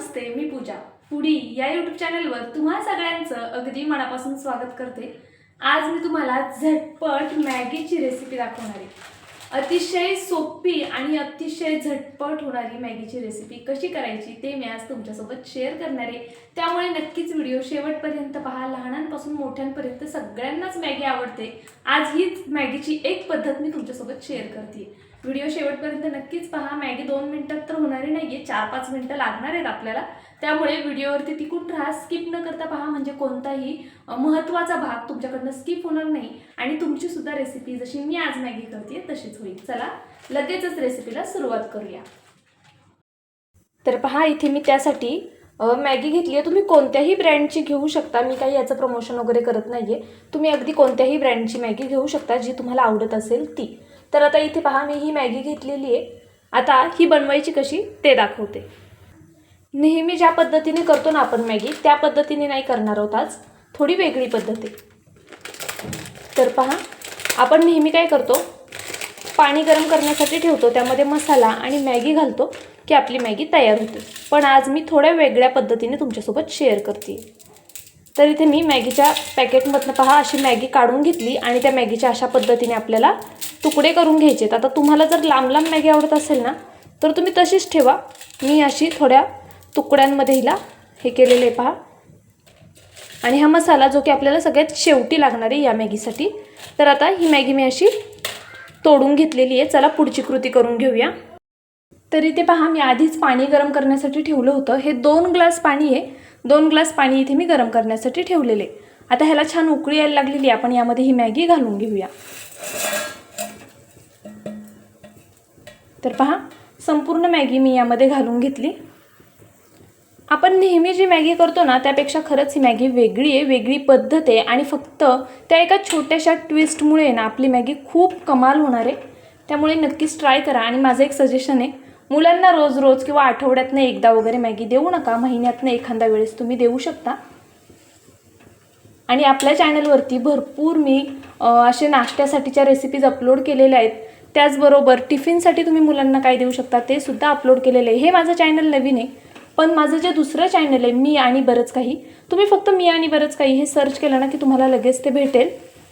नमस्ते मी पूजा. Foodie या YouTube चॅनलवर तुम्हा सगळ्यांचं अगदी मनापासून स्वागत करते. आज मी तुम्हाला झटपट मॅगीची रेसिपी दाखवणार आहे. अतिशय सोपी आणि अतिशय झटपट होणारी मॅगीची रेसिपी कशी करायची ते मी आज तुमच्यासोबत शेअर करणार आहे. त्यामुळे नक्कीच व्हिडिओ शेवटपर्यंत पहा. लहानांपासून मोठ्यांपर्यंत सगळ्यांनाच मॅगी आवडते. आज हीच मॅगीची एक पद्धत मी तुमच्यासोबत शेअर करते. व्हिडिओ शेवटपर्यंत नक्कीच पहा. मॅगी दोन मिनटात तर होणारी नाही आहे चार पाच मिनटं लागणार आहेत आपल्याला. त्यामुळे व्हिडिओवरती टिकून राहा. स्किप न करता पहा म्हणजे कोणताही महत्त्वाचा भाग तुमच्याकडनं स्किप होणार नाही. आणि तुमची सुद्धा रेसिपी जशी मी आज मॅगी करते तशीच होईल. चला लगेचच रेसिपीला सुरुवात करूया. तर पहा इथे मी त्यासाठी मॅगी घेतली आहे. तुम्ही कोणत्याही ब्रँडची घेऊ शकता. मी काही याचं प्रमोशन वगैरे करत नाही आहे तुम्ही अगदी कोणत्याही ब्रँडची मॅगी घेऊ शकता जी तुम्हाला आवडत असेल ती. तर आता इथे पहा मी ही मॅगी घेतलेली आहे. आता ही बनवायची कशी ते दाखवते. नेहमी ज्या पद्धतीने करतो ना आपण मॅगी त्या पद्धतीने नाही करणार आहोत आज. थोडी वेगळी पद्धत आहे. तर पहा आपण नेहमी काय करतो? पाणी गरम करण्यासाठी ठेवतो. त्यामध्ये मसाला आणि मॅगी घालतो की आपली मॅगी तयार होते. पण आज मी थोड्या वेगळ्या पद्धतीने तुमच्यासोबत शेअर करते तर इथे मी मॅगीच्या पॅकेटमधनं पहा अशी मॅगी काढून घेतली आणि त्या मॅगीच्या अशा पद्धतीने आपल्याला तुकडे करून घ्यायचे आहेत. आता तुम्हाला जर लांब लांब मॅगी आवडत असेल ना तर तुम्ही तशीच ठेवा. मी अशी थोड्या तुकड्यांमध्ये हिला हे केलेले आहे पहा. आणि हा मसाला जो की आपल्याला सगळ्यात शेवटी लागणार आहे या मॅगीसाठी तर आता ही मॅगी मी अशी तोडून घेतलेली आहे. चला पुढची कृती करून घेऊया. तर इथे पहा मी आधीच पाणी गरम करण्यासाठी ठेवलं होतं. हे दोन ग्लास पाणी आहे. दोन ग्लास पाणी इथे मी गरम करण्यासाठी ठेवलेले. आता ह्याला छान उकळी यायला लागलेली आहे. आपण यामध्ये ही मॅगी घालून घेऊया. तर पहा संपूर्ण मॅगी मी यामध्ये घालून घेतली. आपण नेहमी जी मॅगी करतो ना त्यापेक्षा खरंच ही मॅगी वेगळी आहे वेगळी पद्धत आहे आणि फक्त त्या एका छोट्याशा ट्विस्टमुळे ना आपली मॅगी खूप कमाल होणार आहे. त्यामुळे नक्कीच ट्राय करा आणि माझं एक सजेशन आहे मुलांना रोज रोज किंवा आठवड्यातनं एकदा वगैरे मॅगी देऊ नका महिन्यातनं एखाद्या वेळेस तुम्ही देऊ शकता. आणि आपल्या चॅनलवरती भरपूर मी असे नाश्त्यासाठीच्या रेसिपीज अपलोड केलेल्या आहेत. त्याचबरोबर टिफिनसाठी तुम्ही मुलांना काय देऊ शकता ते सुद्धा अपलोड केलेलं आहे. हे माझं चॅनल नवीन आहे. पण माझं जे दुसरं चॅनल आहे मी आणि बरंच काही तुम्ही फक्त मी आणि बरंच काही हे सर्च केलं ना की तुम्हाला लगेच ते भेटेल.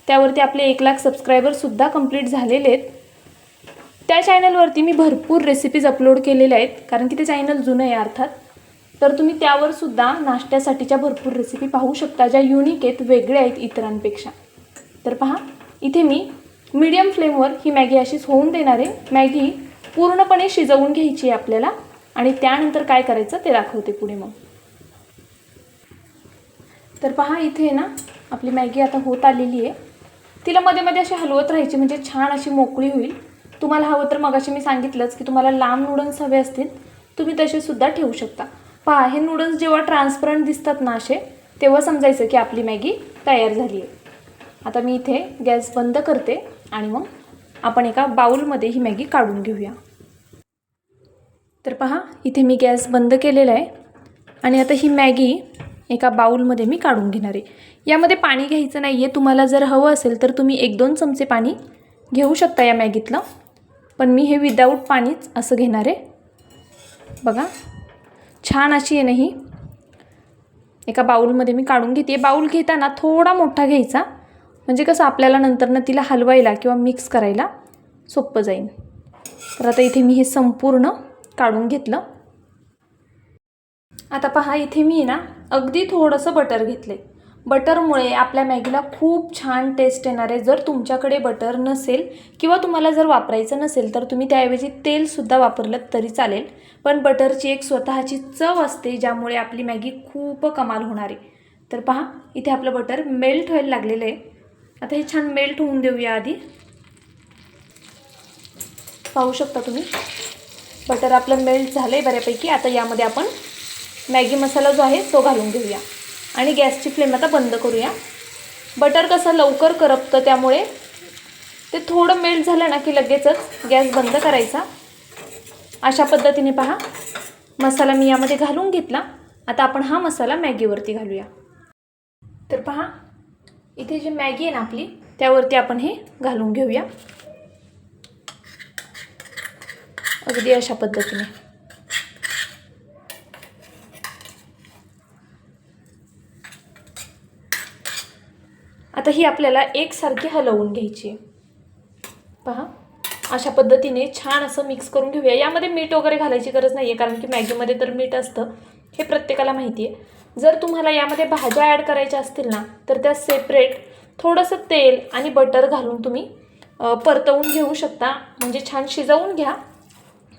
त्यावरती आपले एक लाख सबस्क्रायबरसुद्धा कंप्लीट झालेले आहेत. त्या चॅनलवरती मी भरपूर रेसिपीज अपलोड केलेल्या आहेत. कारण की ते चॅनल जुनं आहे अर्थात. तर तुम्ही त्यावर सुद्धा नाश्त्यासाठीच्या भरपूर रेसिपी पाहू शकता ज्या युनिक आहेत वेगळ्या आहेत इतरांपेक्षा. तर पहा इथे मी मीडियम फ्लेमवर ही मॅगी अशीच होऊन देणार आहे. मॅगी पूर्णपणे शिजवून घ्यायची आहे आपल्याला. आणि त्यानंतर काय करायचं ते दाखवते पुढे मग. तर पहा इथे ना आपली मॅगी आता होत आलेली आहे. तिला मध्ये मध्ये अशी हलवत राहायची म्हणजे छान अशी मोकळी होईल. तुम्हाला हवं तर मगाशी मी सांगितलंच की तुम्हाला लांब नूडल्स हवे असतील तुम्ही तसे सुद्धा ठेवू शकता. पहा हे नूडल्स जेव्हा ट्रान्सपरंट दिसतात ना असे तेव्हा समजायचं की आपली मॅगी तयार झाली आहे आता मी इथे गॅस बंद करते आणि मग आपण एका बाऊलमध्ये ही मॅगी काढून घेऊया. तर पहा इथे मी गॅस बंद केलेला आहे आणि आता ही मॅगी एका बाऊलमध्ये मी काढून घेणार आहे. यामध्ये पाणी घ्यायचं नाही आहे तुम्हाला जर हवं असेल तर तुम्ही एक दोन चमचे पाणी घेऊ शकता या मॅगीतलं. पण मी हे विदाऊट पाणीच असं घेणार आहे. बघा. छान अशी आहे ना ही. एका बाऊलमध्ये मी काढून घेते. बाऊल घेताना थोडा मोठा घ्यायचा. म्हणजे कसं आपल्याला नंतरनं तिला हलवायला किंवा मिक्स करायला सोपं जाईल. तर आता इथे मी हे संपूर्ण काढून घेतलं. आता पहा इथे मी ना अगदी थोडंसं बटर घेतलं आहे बटरमुळे आपल्या मॅगीला खूप छान टेस्ट येणार आहे. जर तुमच्याकडे बटर नसेल किंवा तुम्हाला जर वापरायचं नसेल तर तुम्ही त्याऐवजी तेलसुद्धा वापरलं तरी चालेल. पण बटरची एक स्वतःची चव असते ज्यामुळे आपली मॅगी खूप कमाल होणार आहे. तर पहा इथे आपलं बटर मेल्ट व्हायला लागलेलं आहे. आता हे छान मेल्ट होऊन देऊया आधी. पाहू शकता तुम्ही? बटर आपलं मेल्ट झालं आहे बऱ्यापैकी. आता यामध्ये आपण मॅगी मसाला जो आहे तो घालून घेऊया. आणि गॅसची फ्लेम आता बंद करूया. बटर कसं लवकर करपतं त्यामुळे ते थोडं मेल्ट झालं ना की लगेचच गॅस बंद करायचा. अशा पद्धतीने पहा. मसाला मी यामध्ये घालून घेतला. आता आपण हा मसाला मॅगीवरती घालूया. तर पहा. इथे जी मॅगी आहे ना आपली त्यावरती आपण हे घालून घेऊया. अगदी अशा पद्धतीने. आता ही आपल्याला एकसारखी हलवून घ्यायची. आहे पहा अशा पद्धतीने छान असं मिक्स करून घेऊया. यामध्ये मीठ वगैरे घालायची गरज नाही आहे कारण की मॅगीमध्ये तर मीठ असतं. हे प्रत्येकाला माहिती आहे जर तुम्हाला यामध्ये भाज्या ॲड करायच्या असतील ना तर त्या सेपरेट थोडंसं तेल आणि बटर घालून तुम्ही परतवून घेऊ शकता. म्हणजे छान शिजवून घ्या.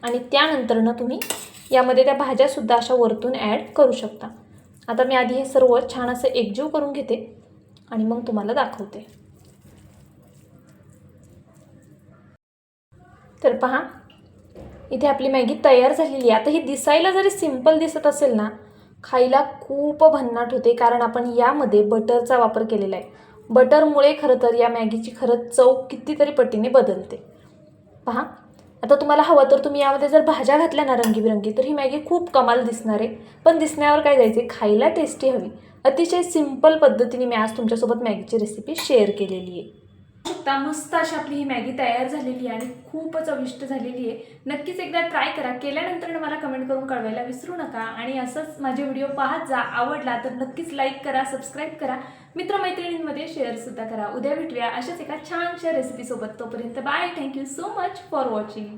आणि त्यानंतरनं तुम्ही यामध्ये त्या भाज्यासुद्धा अशा वरतून ॲड करू शकता. आता मी आधी हे सर्व छान असं एकजीव करून घेते. आणि मग तुम्हाला दाखवते. तर पहा इथे आपली मॅगी तयार झालेली आहे. आता ही दिसायला जरी सिंपल दिसत असेल ना खायला खूप भन्नाट होते कारण आपण यामध्ये बटरचा वापर केलेला आहे. बटरमुळे खरं तर या मॅगीची खरंच चव कितीतरी पटीने बदलते. पहा आता तुम्हाला हवं तर तुम्ही यामध्ये जर भाज्या घातल्या ना रंगीबिरंगी तर ही मॅगी खूप कमाल दिसणार आहे. पण दिसण्यावर काय जायचे खायला टेस्टी हवी. अतिशय सिंपल पद्धतीने मी आज तुमच्यासोबत मॅगीची रेसिपी शेअर केलेली आहे. शकता मस्त अशी आपली ही मॅगी तयार झालेली आहे आणि खूपच चविष्ट झालेली आहे. नक्कीच एकदा ट्राय करा. केल्यानंतर मला कमेंट करून कळवायला विसरू नका. आणि असंच माझे व्हिडिओ पाहत जा. आवडला तर नक्कीच लाईक करा सबस्क्राईब करा. मित्रमैत्रिणींमध्ये शेअरसुद्धा करा. उद्या भेटूया अशाच एका छानशा रेसिपीसोबत तोपर्यंत bye thank you so much for watching